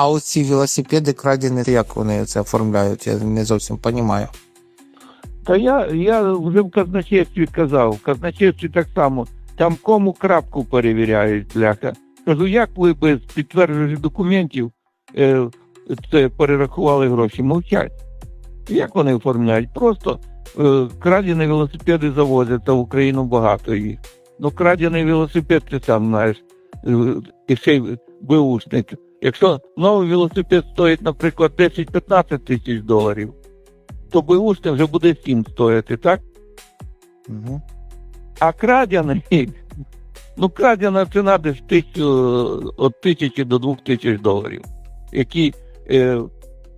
А оці велосипеди крадені, як вони це оформляють? Я не зовсім розумію. Та я, я вже в казначействі казав, в казначействі так само. Там кому крапку перевіряють, бляха. Кажу, як ви без підтверджених документів е, це перерахували гроші? Мовчать. Як вони оформляють? Просто е, крадені велосипеди завозять, а в Україну багато їх. Ну, крадений велосипед, ти сам знаєш, е, і ще й беушник. Якщо новий велосипед стоїть, наприклад, 10-15 тисяч доларів, то беушник вже буде 7 стояти, так? Угу. А крадяний, ну крадяна ціна десь тисячу, від тисячі до двох тисяч доларів, які е,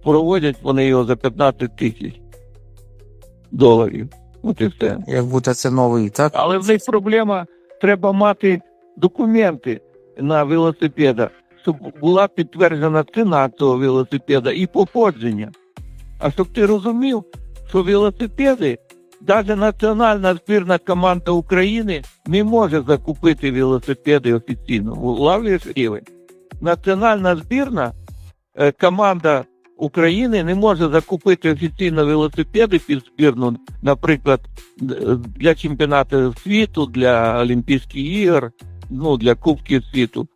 проводять вони його за 15 тисяч доларів. От і все. Як будто це новий, так? Але в них проблема, треба мати документи на велосипеда, щоб була підтверджена ціна того велосипеда і походження. А щоб ти розумів, що велосипеди, навіть національна збірна команда України не може закупити велосипеди офіційно. Улавлюєш рівень? Національна збірна е, команда України не може закупити офіційно велосипеди під збірну, наприклад, для чемпіонату світу, для Олімпійських ігор, ну для Кубків світу.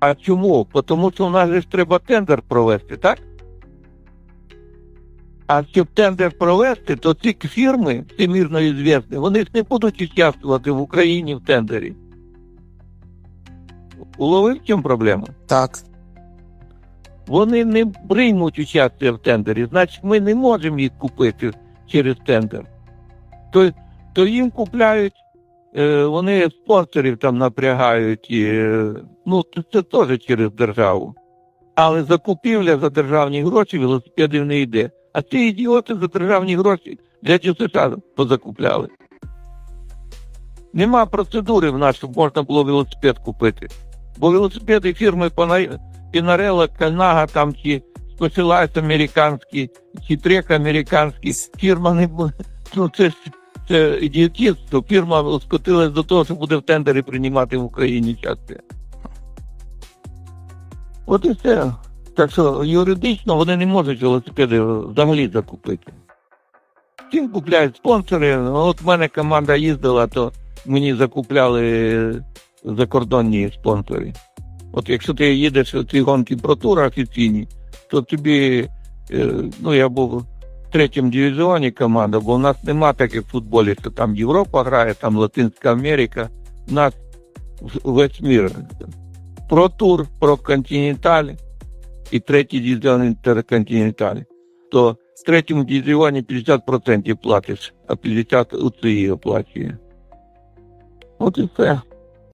А чому? Тому що у нас же ж треба тендер провести, так? А щоб тендер провести, то ці фірми, всемірно звісні, вони ж не будуть участвувати в Україні в тендері. Уловив в чому проблема? Так. Вони не приймуть участь в тендері, значить ми не можемо їх купити через тендер. То, то їм купляють, вони спонсорів там напрягають, і, е, ну це, теж через державу. Але закупівля за державні гроші велосипедів не йде. А ці ідіоти за державні гроші для США позакупляли. Нема процедури в нас, щоб можна було велосипед купити. Бо велосипеди фірми Пінарелла, Канага там чи Specialized американські, чи трек американський, фірма не буде. Ну це ж це ідіотізм, фірма скотилась до того, що буде в тендері приймати в Україні часто. От і все. Так що юридично вони не можуть велосипеди взагалі закупити. Всім купляють спонсори. От в мене команда їздила, то мені закупляли закордонні спонсори. От якщо ти їдеш ці гонки про тур офіційні, то тобі, е, ну я був в третьому дивізіоні команда, бо в нас нема таких в футболі, що там Європа грає, там Латинська Америка. У нас весь мір. Про тур, про континенталь і третій дивізіон інтерконтиненталь. То в третьому дивізіоні 50% платиш, а 50% УЦІ оплачує. От і все.